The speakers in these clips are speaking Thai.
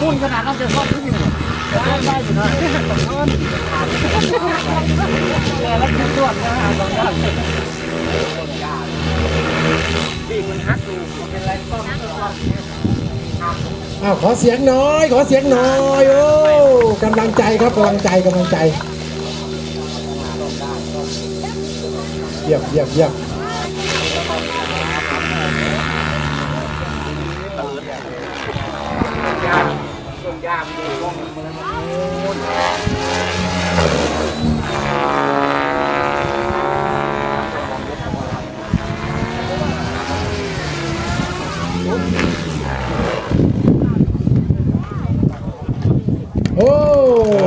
พุ่นขนาดนั้นจะซ่อบที่อยู่ได้ได้อยู่นะสองท่อนและคือตรวจนะฮะสองท่อนปีมันฮักดูเป็นไรต้นอ้าวขอเสียงน้อย ขอเสียงน้อยโอ้กำลังใจครับกำลังใจกำลังใจเยี่ยมเยี่ยมเยี่ยม ยามดูกล้องมันโอ้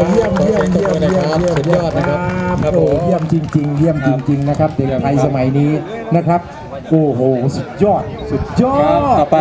เยี่ยมเยี่ยมเยี่ยมเยี่ยมเยี่ยมสุดยอดนะครับครับโอ้เยี่ยมจริง ๆ เยี่ยมจริง ๆ นะครับเด็กไทยสมัยนี้นะครับโอ้โหสุดยอด สุดยอดต่อไป